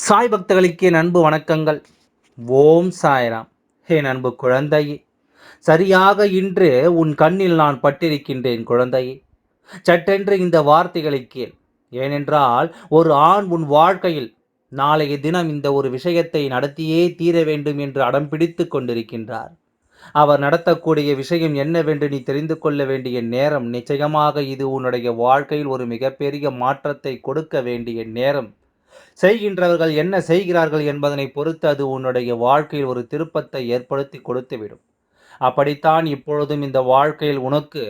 சாய் பக்தர்களுக்கு என் அன்பு வணக்கங்கள். ஓம் சாய்ராம். என் அன்பு குழந்தையே சரியாக இன்று உன் கண்ணில் நான் பட்டிருக்கின்றேன் குழந்தையே. சட்டென்று இந்த வார்த்தைகளை கேள். ஏனென்றால் ஒரு ஆண் உன் வாழ்க்கையில் நாளைய தினம் இந்த ஒரு விஷயத்தை நடத்தியே தீர வேண்டும் என்று அடம் பிடித்து கொண்டிருக்கின்றார். அவர் நடத்தக்கூடிய விஷயம் என்னவென்று நீ தெரிந்து கொள்ள வேண்டிய நேரம் நிச்சயமாக இது உன்னுடைய வாழ்க்கையில் ஒரு மிகப்பெரிய மாற்றத்தை கொடுக்க வேண்டிய நேரம். செய்கின்றவர்கள் என்ன செய்கிறார்கள் என்பதனை பொறுத்து அது உன்னுடைய வாழ்க்கையில் ஒரு திருப்பத்தை ஏற்படுத்தி கொடுத்துவிடும். அப்படித்தான் இப்பொழுதும் இந்த வாழ்க்கையில் உனக்கு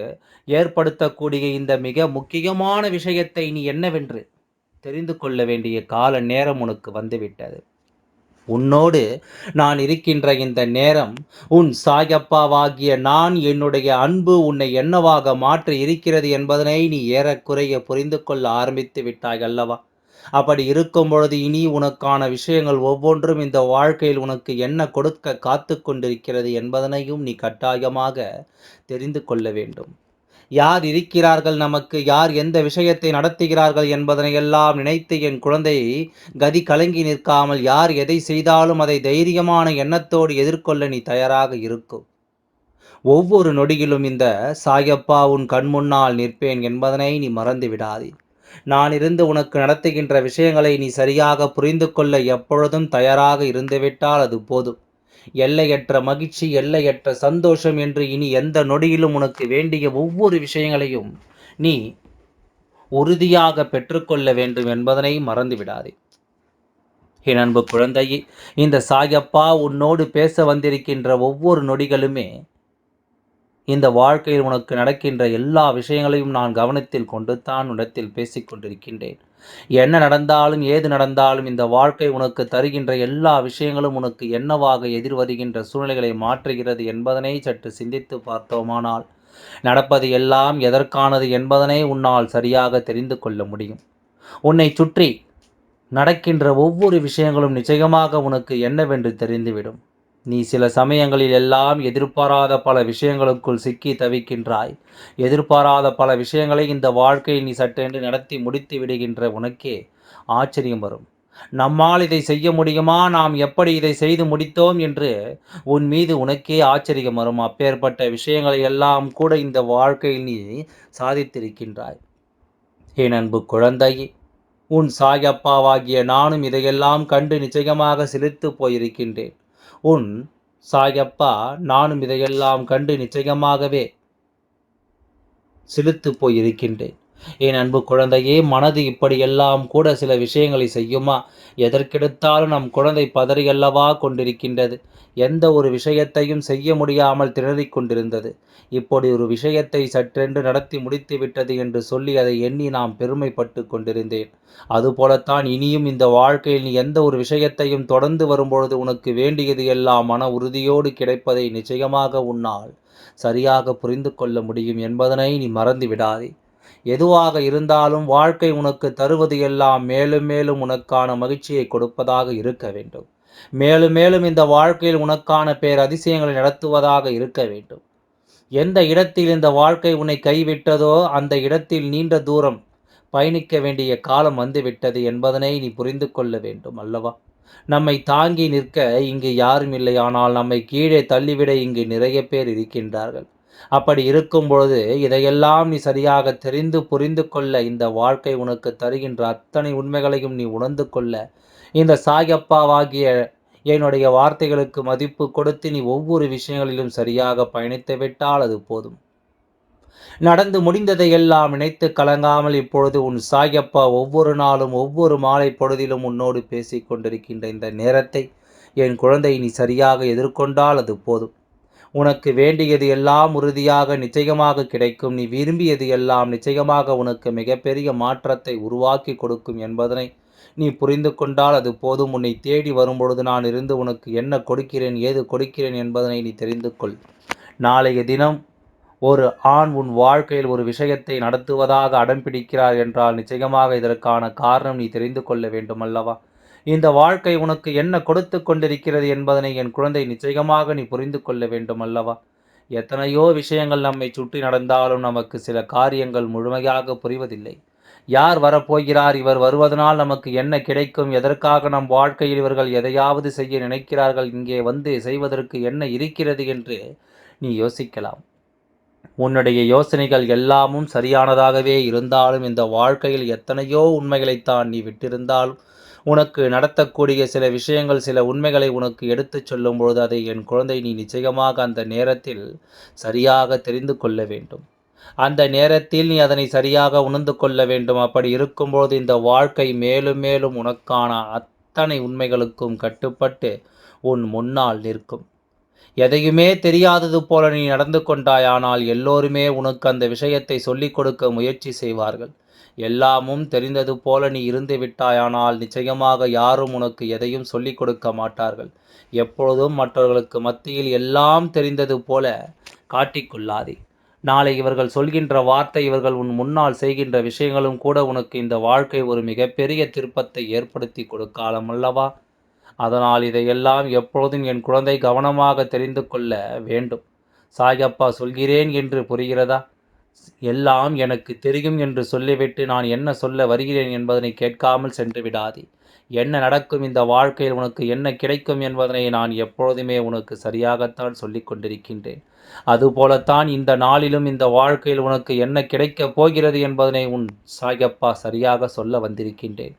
ஏற்படுத்தக்கூடிய இந்த மிக முக்கியமான விஷயத்தை நீ என்னவென்று தெரிந்து கொள்ள வேண்டிய கால நேரம் உனக்கு வந்துவிட்டது. உன்னோடு நான் இருக்கின்ற இந்த நேரம் உன் சாயப்பாவாகிய நான் என்னுடைய அன்பு உன்னை என்னவாக மாற்றி இருக்கிறது என்பதனை நீ ஏறக்குறைய புரிந்து கொள்ள ஆரம்பித்து விட்டாய் அல்லவா? அப்படி இருக்கும் பொழுது இனி உனக்கான விஷயங்கள் ஒவ்வொன்றும் இந்த வாழ்க்கையில் உனக்கு என்ன கொடுக்க காத்து கொண்டிருக்கிறது என்பதனையும் நீ கட்டாயமாக தெரிந்து கொள்ள வேண்டும். யார் இருக்கிறார்கள் நமக்கு? யார் எந்த விஷயத்தை நடத்துகிறார்கள் என்பதனையெல்லாம் நினைத்து என் குழந்தை கதி கலங்கி நிற்காமல் யார் எதை செய்தாலும் அதை தைரியமான எண்ணத்தோடு எதிர்கொள்ள நீ தயாராக இருக்கும் ஒவ்வொரு நொடியிலும் இந்த சாயப்பா உன் கண் முன்னால் நிற்பேன் என்பதனை நீ மறந்து விடாதே. நான் இருந்து உனக்கு நடத்துகின்ற விஷயங்களை நீ சரியாக புரிந்து கொள்ள எப்பொழுதும் தயாராக இருந்துவிட்டால் அது போதும். எல்லையற்ற மகிழ்ச்சி எல்லையற்ற சந்தோஷம் என்று இனி எந்த நொடியிலும் உனக்கு வேண்டிய ஒவ்வொரு விஷயங்களையும் நீ உறுதியாக பெற்றுக்கொள்ள வேண்டும் என்பதனை மறந்துவிடாதே. என் அன்பு குழந்தையே இந்த சாயப்பா உன்னோடு பேச வந்திருக்கின்ற ஒவ்வொரு நொடிகளுமே இந்த வாழ்க்கையில் உனக்கு நடக்கின்ற எல்லா விஷயங்களையும் நான் கவனத்தில் கொண்டு தான் உன்னிடத்தில் பேசிக்கொண்டிருக்கின்றேன் என்ன நடந்தாலும் ஏது நடந்தாலும் இந்த வாழ்க்கை உனக்கு தருகின்ற எல்லா விஷயங்களும் உனக்கு என்னவாக எதிர்வருகின்ற சூழ்நிலைகளை மாற்றுகிறது என்பதனை சற்று சிந்தித்து பார்த்தோமானால் நடப்பது எல்லாம் எதற்கானது என்பதனை உன்னால் சரியாக தெரிந்து கொள்ள முடியும். உன்னை சுற்றி நடக்கின்ற ஒவ்வொரு விஷயங்களும் நிச்சயமாக உனக்கு என்னவென்று தெரிந்துவிடும். நீ சில சமயங்களில் எல்லாம் எதிர்பாராத பல விஷயங்களுக்குள் சிக்கி தவிக்கின்றாய். எதிர்பாராத பல விஷயங்களை இந்த வாழ்க்கையை நீ சட்டென்று நடத்தி முடித்து விடுகின்ற உனக்கே ஆச்சரியம் வரும். நம்மால் இதை செய்ய முடியுமா? நாம் எப்படி இதை செய்து முடித்தோம் என்று உன் மீது உனக்கே ஆச்சரியம் வரும். அப்பேற்பட்ட விஷயங்களை எல்லாம் கூட இந்த வாழ்க்கையில் நீ சாதித்திருக்கின்றாய். என் அன்பு குழந்தையே உன் சாயப்பாவாகிய நானும் இதையெல்லாம் கண்டு நிச்சயமாக செலுத்து போயிருக்கின்றேன். உன் சாயப்பா நானும் இதையெல்லாம் கண்டு நிச்சயமாகவே சிலுத்து போயிருக்கின்றேன். என் அன்பு குழந்தையே மனது இப்படியெல்லாம் கூட சில விஷயங்களை செய்யுமா? எதற்கெடுத்தாலும் நம் குழந்தை பதறியல்லவா கொண்டிருக்கின்றது. எந்த ஒரு விஷயத்தையும் செய்ய முடியாமல் திணறிக் கொண்டிருந்தது. இப்படி ஒரு விஷயத்தை சற்றென்று நடத்தி முடித்து விட்டது என்று சொல்லி அதை எண்ணி நாம் பெருமைப்பட்டு கொண்டிருந்தேன். அதுபோலத்தான் இனியும் இந்த வாழ்க்கையில் நீ எந்த ஒரு விஷயத்தையும் தொடர்ந்து வரும்பொழுது உனக்கு வேண்டியது எல்லாம் மன உறுதியோடு கிடைப்பதை நிச்சயமாக உன்னால் சரியாக புரிந்து கொள்ள முடியும் என்பதனை நீ மறந்து விடாதே. எதுவாக இருந்தாலும் வாழ்க்கை உனக்கு தருவது எல்லாம் மேலும் மேலும் உனக்கான மகிழ்ச்சியை கொடுப்பதாக இருக்க வேண்டும். மேலும் மேலும் இந்த வாழ்க்கையில் உனக்கான பேர் அதிசயங்களை நடத்துவதாக இருக்க வேண்டும். எந்த இடத்தில் இந்த வாழ்க்கை உன்னை கைவிட்டதோ அந்த இடத்தில் நீண்ட தூரம் பயணிக்க வேண்டிய காலம் வந்துவிட்டது என்பதனை நீ புரிந்து கொள்ள வேண்டும் அல்லவா? நம்மை தாங்கி நிற்க இங்கு யாரும் இல்லை. ஆனால் நம்மை கீழே தள்ளிவிட இங்கு நிறைய பேர் இருக்கின்றார்கள். அப்படி இருக்கும் பொழுது இதையெல்லாம் நீ சரியாக தெரிந்து புரிந்து கொள்ள இந்த வாழ்க்கை உனக்கு தருகின்ற அத்தனை உண்மைகளையும் நீ உணர்ந்து கொள்ள. இந்த சாயப்பாவாகிய என்னுடைய வார்த்தைகளுக்கு மதிப்பு கொடுத்து நீ ஒவ்வொரு விஷயங்களிலும் சரியாக பயணித்து விட்டால் அது போதும். நடந்து முடிந்ததை எல்லாம் நினைத்து கலங்காமல் இப்பொழுது உன் சாயப்பா ஒவ்வொரு நாளும் ஒவ்வொரு மாலை பொழுதிலும் உன்னோடு பேசிக் கொண்டிருக்கின்ற இந்த நேரத்தை என் குழந்தை நீ சரியாக எதிர்கொண்டால் அது போதும். உனக்கு வேண்டியது எல்லாம் உறுதியாக நிச்சயமாக கிடைக்கும். நீ விரும்பியது எல்லாம் நிச்சயமாக உனக்கு மிகப்பெரிய மாற்றத்தை உருவாக்கி கொடுக்கும் என்பதனை நீ புரிந்து கொண்டால் அது போதும். உன்னை தேடி வரும்பொழுது நான் இருந்து உனக்கு என்ன கொடுக்கிறேன் ஏது கொடுக்கிறேன் என்பதனை நீ தெரிந்து கொள். நாளைய தினம் ஒரு ஆண் உன் வாழ்க்கையில் ஒரு விஷயத்தை நடத்துவதாக அடம் பிடிக்கிறார் என்றால் நிச்சயமாக இதற்கான காரணம் நீ தெரிந்து கொள்ள வேண்டும் அல்லவா இந்த வாழ்க்கை உனக்கு என்ன கொடுத்து கொண்டிருக்கிறது என்பதனை என் குழந்தை நிச்சயமாக நீ புரிந்து கொள்ள வேண்டும் அல்லவா? எத்தனையோ விஷயங்கள் நம்மை சுற்றி நடந்தாலும் நமக்கு சில காரியங்கள் முழுமையாக புரிவதில்லை. யார் வரப்போகிறார் இவர் வருவதனால் நமக்கு என்ன கிடைக்கும் எதற்காக நம் வாழ்க்கையில் இவர்கள் எதையாவது செய்ய நினைக்கிறார்கள் இங்கே வந்து செய்வதற்கு என்ன இருக்கிறது என்று நீ யோசிக்கலாம். உன்னுடைய யோசனைகள் எல்லாமும் சரியானதாகவே இருந்தாலும் இந்த வாழ்க்கையில் எத்தனையோ உண்மைகளைத்தான் நீ விட்டிருந்தாலும் உனக்கு நடத்தக்கூடிய சில விஷயங்கள் சில உண்மைகளை உனக்கு எடுத்துச் சொல்லும் பொழுது அதை என் குழந்தை நீ நிச்சயமாக அந்த நேரத்தில் சரியாக தெரிந்து கொள்ள வேண்டும். அந்த நேரத்தில் நீ அதனை சரியாக உணர்ந்து கொள்ள வேண்டும். அப்படி இருக்கும்போது இந்த வாழ்க்கை மேலும் மேலும் உனக்கான அத்தனை உண்மைகளுக்கும் கட்டுப்பட்டு உன் முன்னால் நிற்கும். எதையுமே தெரியாதது போல நீ நடந்து கொண்டாயானால் எல்லோருமே உனக்கு அந்த விஷயத்தை சொல்லிக் கொடுக்க முயற்சி செய்வார்கள். எல்லாமும் தெரிந்தது போல நீ இருந்து விட்டாயானால் நிச்சயமாக யாரும் உனக்கு எதையும் சொல்லிக் கொடுக்க மாட்டார்கள். எப்பொழுதும் மற்றவர்களுக்கு மத்தியில் எல்லாம் தெரிந்தது போல காட்டிக்கொள்ளாதே நாளை இவர்கள் சொல்கின்ற வார்த்தை இவர்கள் உன் முன்னால் செய்கின்ற விஷயங்களும் கூட உனக்கு இந்த வாழ்க்கை ஒரு மிகப்பெரிய திருப்பத்தை ஏற்படுத்தி கொடுக்காலம் அல்லவா அதனால் இதையெல்லாம் எப்பொழுதும் என் குழந்தை கவனமாக தெரிந்து கொள்ள வேண்டும். சாயப்பா சொல்கிறேன் என்று புரிகிறதா? எல்லாம் எனக்கு தெரியும் என்று சொல்லிவிட்டு நான் என்ன சொல்ல வருகிறேன் என்பதனை கேட்காமல் சென்று விடாதே. என்ன நடக்கும் இந்த வாழ்க்கையில் உனக்கு என்ன கிடைக்கும் என்பதனை நான் எப்பொழுதுமே உனக்கு சரியாகத்தான் சொல்லிக் கொண்டிருக்கின்றேன். அதுபோலத்தான் இந்த நாளிலும் இந்த வாழ்க்கையில் உனக்கு என்ன கிடைக்கப் போகிறது என்பதனை உன் சாயப்பா சரியாக சொல்ல வந்திருக்கின்றேன்.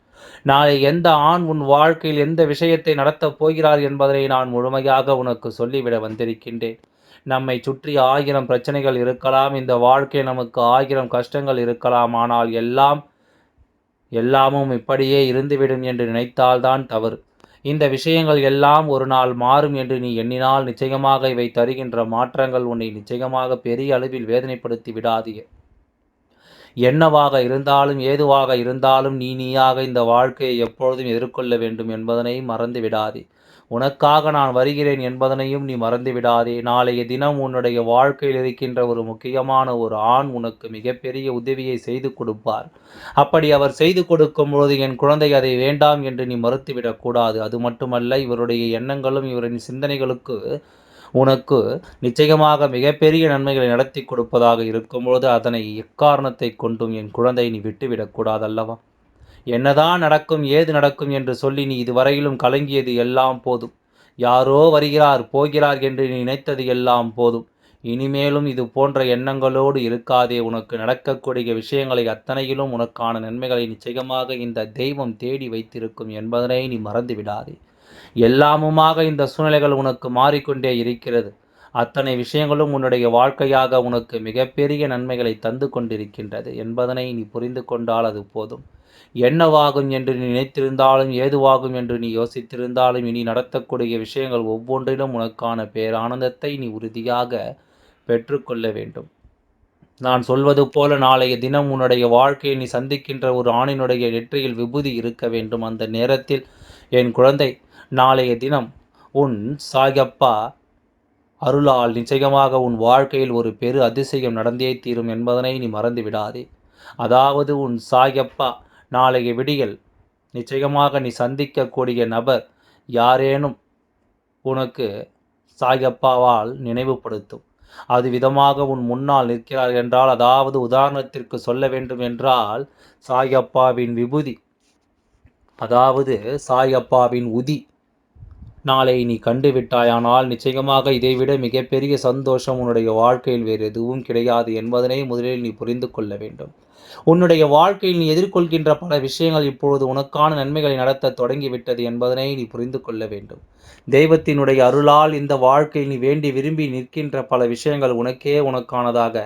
நாளை எந்த ஆண் உன் வாழ்க்கையில் எந்த விஷயத்தை நடத்தப் போகிறார் என்பதை நான் முழுமையாக உனக்கு சொல்லிவிட வந்திருக்கின்றேன். நம்மை சுற்றி ஆயிரம் பிரச்சனைகள் இருக்கலாம் இந்த வாழ்க்கை நமக்கு ஆயிரம் கஷ்டங்கள் இருக்கலாம் ஆனால் எல்லாம் எல்லாமும் இப்படியே இருந்துவிடும் என்று நினைத்தால்தான் தவறு. இந்த விஷயங்கள் எல்லாம் ஒரு நாள் மாறும் என்று நீ எண்ணினால் நிச்சயமாக இவை தருகின்ற மாற்றங்கள் உன்னை நிச்சயமாக பெரிய அளவில் வேதனைப்படுத்தி விடாதீங்க என்னவாக இருந்தாலும் ஏதுவாக இருந்தாலும் நீ நீயாக இந்த வாழ்க்கையை எப்பொழுதும் எதிர்கொள்ள வேண்டும் என்பதனையும் மறந்து விடாதே. உனக்காக நான் வருகிறேன் என்பதனையும் நீ மறந்து விடாதே. நாளைய தினம் உன்னுடைய வாழ்க்கையில் இருக்கின்ற ஒரு முக்கியமான ஒரு ஆண் உனக்கு மிகப்பெரிய உதவியை செய்து கொடுப்பார். அப்படி அவர் செய்து கொடுக்கும் பொழுது என் குழந்தை அதை வேண்டாம் என்று நீ மறுத்துவிடக்கூடாது அது மட்டுமல்ல இவருடைய எண்ணங்களும் இவரின் சிந்தனைகளுக்கு உனக்கு நிச்சயமாக மிகப்பெரிய நன்மைகளை நடத்தி கொடுப்பதாக இருக்கும்பொழுது அதனை எக்காரணத்தை கொண்டும் என் குழந்தை நீ விட்டுவிடக்கூடாது அல்லவா என்னதான் நடக்கும் ஏது நடக்கும் என்று சொல்லி நீ இதுவரையிலும் கலங்கியது எல்லாம் போதும். யாரோ வருகிறார் போகிறார் என்று நீ நினைத்தது எல்லாம் போதும். இனிமேலும் இது போன்ற எண்ணங்களோடு இருக்காதே. உனக்கு நடக்கக்கூடிய விஷயங்களை அத்தனையிலும் உனக்கான நன்மைகளை நிச்சயமாக இந்த தெய்வம் தேடி வைத்திருக்கும் என்பதனை நீ மறந்து விடாதே எல்லாமுமாக இந்த சூழ்நிலைகள் உனக்கு மாறிக்கொண்டே இருக்கிறது. அத்தனை விஷயங்களும் உன்னுடைய வாழ்க்கையாக உனக்கு மிகப்பெரிய நன்மைகளை தந்து கொண்டிருக்கின்றது என்பதனை நீ புரிந்து கொண்டால் அது போதும். என்னவாகும் என்று நீ நினைத்திருந்தாலும் ஏதுவாகும் என்று நீ யோசித்திருந்தாலும் இனி நடத்தக்கூடிய விஷயங்கள் ஒவ்வொன்றிலும் உனக்கான பேரானந்தத்தை நீ உறுதியாக பெற்றுக்கொள்ள வேண்டும். நான் சொல்வது போல நாளைய தினம் உன்னுடைய வாழ்க்கையை நீ சந்திக்கின்ற ஒரு ஆணினுடைய நெற்றியில் விபூதி இருக்க வேண்டும். அந்த நேரத்தில் என் குழந்தை நாளைய தினம் உன் சாயப்பா அருளால் நிச்சயமாக உன் வாழ்க்கையில் ஒரு பெரு அதிசயம் நடந்தே தீரும் என்பதனை நீ மறந்து விடாதே அதாவது உன் சாயப்பா நாளைய விடியல் நிச்சயமாக நீ சந்திக்கக்கூடிய நபர் யாரேனும் உனக்கு சாயப்பாவால் நினைவுபடுத்தும். அது விதமாக உன் முன்னால் நிற்கிறார் என்றால் அதாவது உதாரணத்திற்கு சொல்ல வேண்டும் என்றால் சாயப்பாவின் விபூதி அதாவது சாயப்பாவின் உதி நாளை நீ கண்டுவிட்டாயானால் நிச்சயமாக இதைவிட மிகப்பெரிய சந்தோஷம் உன்னுடைய வாழ்க்கையில் வேறு எதுவும் கிடையாது என்பதனை முதலில் நீ புரிந்து கொள்ள வேண்டும். உன்னுடைய வாழ்க்கையில் நீ எதிர்கொள்கின்ற பல விஷயங்கள் இப்பொழுது உனக்கான நன்மைகளை நடத்த தொடங்கிவிட்டது என்பதனை நீ புரிந்து கொள்ள வேண்டும். தெய்வத்தினுடைய அருளால் இந்த வாழ்க்கையில் நீ வேண்டி விரும்பி நிற்கின்ற பல விஷயங்கள் உனக்கே உனக்கானதாக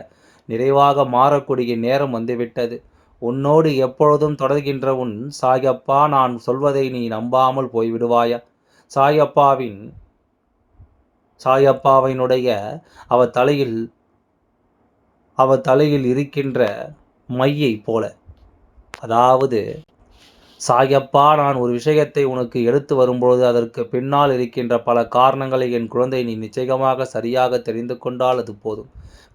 நிறைவாக மாறக்கூடிய நேரம் வந்துவிட்டது. உன்னோடு எப்பொழுதும் தொடர்கின்ற உன் சாயப்பா நான் சொல்வதை நீ நம்பாமல் போய்விடுவாயா? சாயப்பாவின் சாயப்பாவினுடைய அவ தலையில் அவ தலையில் இருக்கின்ற மையை போல. அதாவது சாயப்பா நான் ஒரு விஷயத்தை உனக்கு எடுத்து வரும்பொழுது அதற்கு பின்னால் இருக்கின்ற பல காரணங்களை என் குழந்தை நீ நிச்சயமாக சரியாக தெரிந்து கொண்டால் அது போதும்.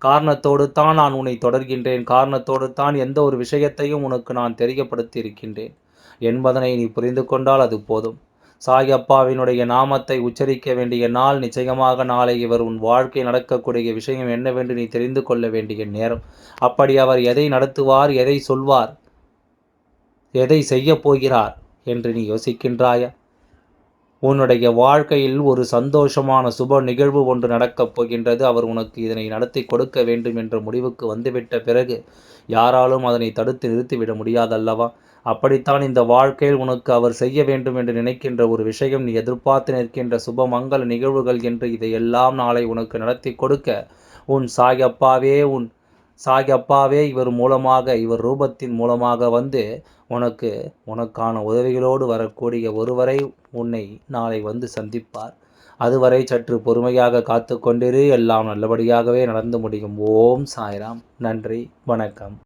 காரணத்தோடு தான் நான் உன்னை தொடர்கின்றேன். காரணத்தோடு தான் எந்த ஒரு விஷயத்தையும் உனக்கு நான் தெரியப்படுத்தி இருக்கின்றேன் என்பதனை நீ புரிந்து கொண்டால் அது போதும். சாயப்பாவினுடைய நாமத்தை உச்சரிக்க வேண்டிய நாள் நிச்சயமாக நாளை இவர் உன் வாழ்க்கை நடக்கக்கூடிய விஷயம் என்னவென்று நீ தெரிந்து கொள்ள வேண்டிய நேரம். அப்படி அவர் எதை நடத்துவார் எதை சொல்வார் எதை செய்யப் போகிறார் என்று நீ யோசிக்கின்றாயா? உன்னுடைய வாழ்க்கையில் ஒரு சந்தோஷமான சுப நிகழ்வு ஒன்று நடக்கப் போகின்றது. அவர் உனக்கு இதனை நடத்தி கொடுக்க வேண்டும் என்ற முடிவுக்கு வந்துவிட்ட பிறகு யாராலும் அதனை தடுத்து நிறுத்திவிட முடியாதல்லவா? அப்படித்தான் இந்த வாழ்க்கையில் உனக்கு அவர் செய்ய வேண்டும் என்று நினைக்கின்ற ஒரு விஷயம் நீ எதிர்பார்த்து நிற்கின்ற சுபமங்கல நிகழ்வுகள் என்று இதையெல்லாம் நாளை உனக்கு நடத்தி கொடுக்க உன் சாயப்பாவே உன் சாயப்பாவே இவர் மூலமாக இவர் ரூபத்தின் மூலமாக வந்து உனக்கு உனக்கான உதவிகளோடு வரக்கூடிய ஒருவரை உன்னை நாளை வந்து சந்திப்பார். அதுவரை சற்று பொறுமையாக காத்து கொண்டிரு எல்லாம் நல்லபடியாகவே நடந்து முடியும். ஓம் சாய்ராம். நன்றி வணக்கம்.